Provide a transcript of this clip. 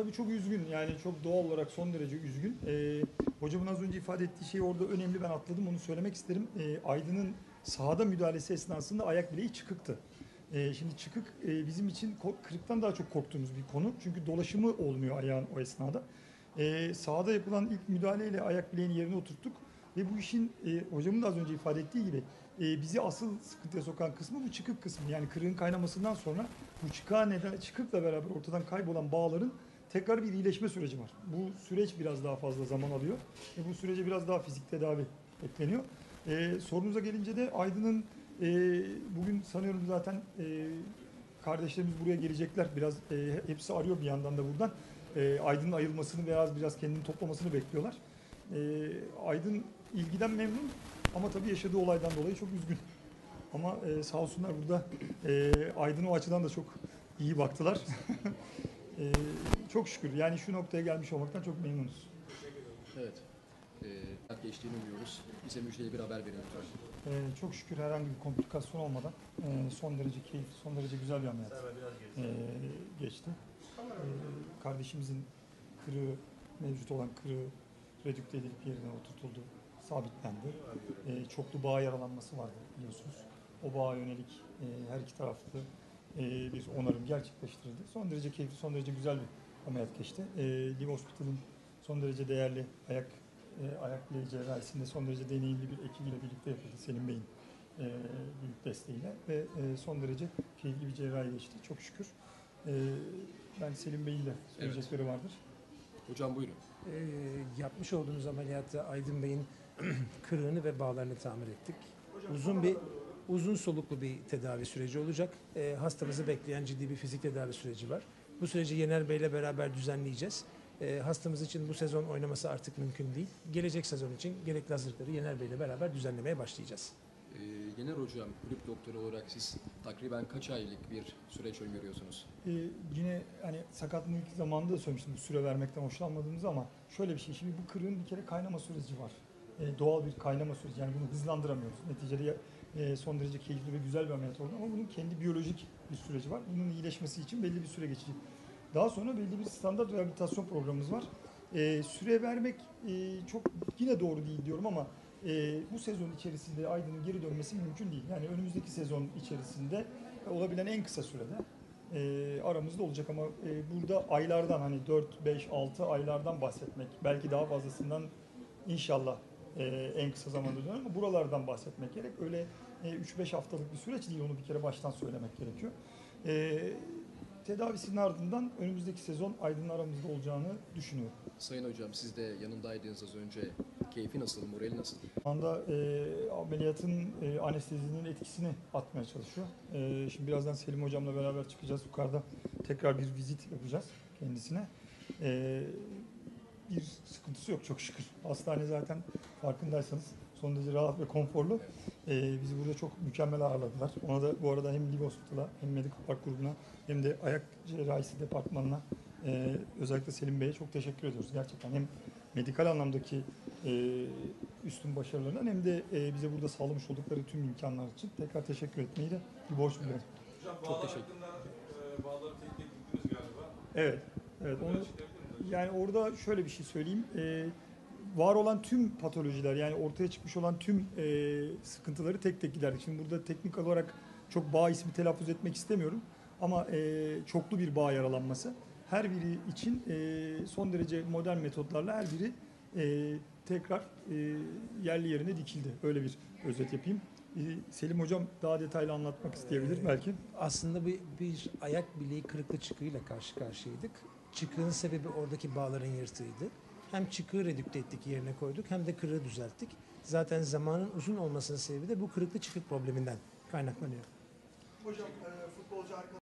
Tabii çok üzgün yani çok doğal olarak son derece üzgün. Ee, hocamın az önce ifade ettiği şey orada önemli ben atladım onu söylemek isterim. Ee, Aydın'ın sahada müdahalesi esnasında ayak bileği çıkıktı. Ee, şimdi çıkık e, bizim için kırıktan daha çok korktuğumuz bir konu. Çünkü dolaşımı olmuyor ayağın o esnada. Ee, sahada yapılan ilk müdahaleyle ayak bileğini yerine oturttuk. Ve bu işin e, hocamın da az önce ifade ettiği gibi e, bizi asıl sıkıntıya sokan kısmı bu çıkık kısmı. Yani kırığın kaynamasından sonra bu çıkığa neden, çıkıkla beraber ortadan kaybolan bağların tekrar bir iyileşme süreci var. Bu süreç biraz daha fazla zaman alıyor. ve bu sürece biraz daha fizik tedavi ekleniyor. Ee, sorunuza gelince de Aydın'ın e, bugün sanıyorum zaten e, kardeşlerimiz buraya gelecekler. Biraz e, hepsi arıyor bir yandan da buradan. E, Aydın'ın ayılmasını biraz biraz kendini toplamasını bekliyorlar. E, Aydın ilgiden memnun ama tabii yaşadığı olaydan dolayı çok üzgün. Ama e, sağ olsunlar burada e, Aydın o açıdan da çok iyi baktılar. e, çok şükür yani şu noktaya gelmiş olmaktan çok memnunuz. Evet. Ee, geçtiğini umuyoruz. Bize müjdeli bir haber verin lütfen. E, çok şükür herhangi bir komplikasyon olmadan e, son derece keyifli, son derece güzel bir ameliyat e, geçti. E, kardeşimizin kırığı, mevcut olan kırığı redükte edilip yerine oturtuldu, sabitlendi. E, çoklu bağ yaralanması vardı biliyorsunuz. O bağa yönelik e, her iki taraflı e, bir onarım gerçekleştirildi. Son derece keyifli, son derece güzel bir ameliyat geçti. E, Liv Hospital'ın son derece değerli ayak e, ayak bileği cerrahisinde son derece deneyimli bir ekibiyle birlikte yapıldı Selim Bey'in e, büyük desteğiyle ve e, son derece keyifli bir cerrahi geçti çok şükür. E, ben Selim Bey'in de söyleyecekleri vardır. Hocam buyurun. Ee, yapmış olduğumuz ameliyatta Aydın Bey'in kırığını ve bağlarını tamir ettik. Uzun bir uzun soluklu bir tedavi süreci olacak. Ee, hastamızı bekleyen ciddi bir fizik tedavi süreci var. Bu süreci Yener Bey ile beraber düzenleyeceğiz. Ee, hastamız için bu sezon oynaması artık mümkün değil. Gelecek sezon için gerekli hazırlıkları Yener Bey ile beraber düzenlemeye başlayacağız. Ee, Yener Hocam, kulüp doktoru olarak siz takriben kaç aylık bir süreç öngörüyorsunuz? Ee, yine hani sakatlığın ilk zamanında da söylemiştim bu süre vermekten hoşlanmadığımızı ama şöyle bir şey. Şimdi bu kırığın bir kere kaynama süreci var. Ee, doğal bir kaynama süreci. Yani bunu hızlandıramıyoruz. Neticede e, son derece keyifli ve güzel bir ameliyat oldu ama bunun kendi biyolojik bir süreci var. Bunun iyileşmesi için belli bir süre geçecek. Daha sonra belli bir standart rehabilitasyon programımız var. Ee, süre vermek e, çok yine doğru değil diyorum ama e, bu sezon içerisinde Aydın'ın geri dönmesi mümkün değil. Yani önümüzdeki sezon içerisinde olabilen en kısa sürede e, aramızda olacak ama e, burada aylardan hani 4, 5, 6 aylardan bahsetmek belki daha fazlasından inşallah e, en kısa zamanda döner ama buralardan bahsetmek gerek. Öyle e, 3-5 haftalık bir süreç değil onu bir kere baştan söylemek gerekiyor. E, tedavisinin ardından önümüzdeki sezon Aydın'ın aramızda olacağını düşünüyorum. Sayın Hocam siz de yanındaydınız az önce. Keyfi nasıl, morali nasıl? Şu anda e, ameliyatın e, anestezinin etkisini atmaya çalışıyor. E, şimdi birazdan Selim hocamla beraber çıkacağız yukarıda. Tekrar bir vizit yapacağız kendisine. E, bir sıkıntısı yok çok şükür. Hastane zaten farkındaysanız son derece rahat ve konforlu. E, bizi burada çok mükemmel ağırladılar. Ona da bu arada hem Liv Hospital'a hem Medical Park grubuna hem de ayak cerrahisi departmanına e, özellikle Selim Bey'e çok teşekkür ediyoruz. Gerçekten hem medikal anlamdaki e, üstün başarılarından hem de e, bize burada sağlamış oldukları tüm imkanlar için tekrar teşekkür etmeyi de bir borç biliyorum. Hocam Çok teşekkür- hakkında e, bağları tek bildiniz galiba. Evet, evet onu? Yani orada şöyle bir şey söyleyeyim. E, var olan tüm patolojiler yani ortaya çıkmış olan tüm e, sıkıntıları tek tek giderdik. Şimdi burada teknik olarak çok bağ ismi telaffuz etmek istemiyorum ama e, çoklu bir bağ yaralanması. Her biri için e, son derece modern metotlarla her biri e, tekrar e, yerli yerine dikildi. Öyle bir özet yapayım. E, Selim Hocam daha detaylı anlatmak isteyebilir belki. Aslında bir, bir ayak bileği kırıklı çıkığıyla karşı karşıyaydık. Çıkığın sebebi oradaki bağların yırtığıydı. Hem çıkığı redükte ettik yerine koyduk hem de kırığı düzelttik. Zaten zamanın uzun olmasının sebebi de bu kırıklı çıkık probleminden kaynaklanıyor. Hocam e, futbolcu arkadaşlar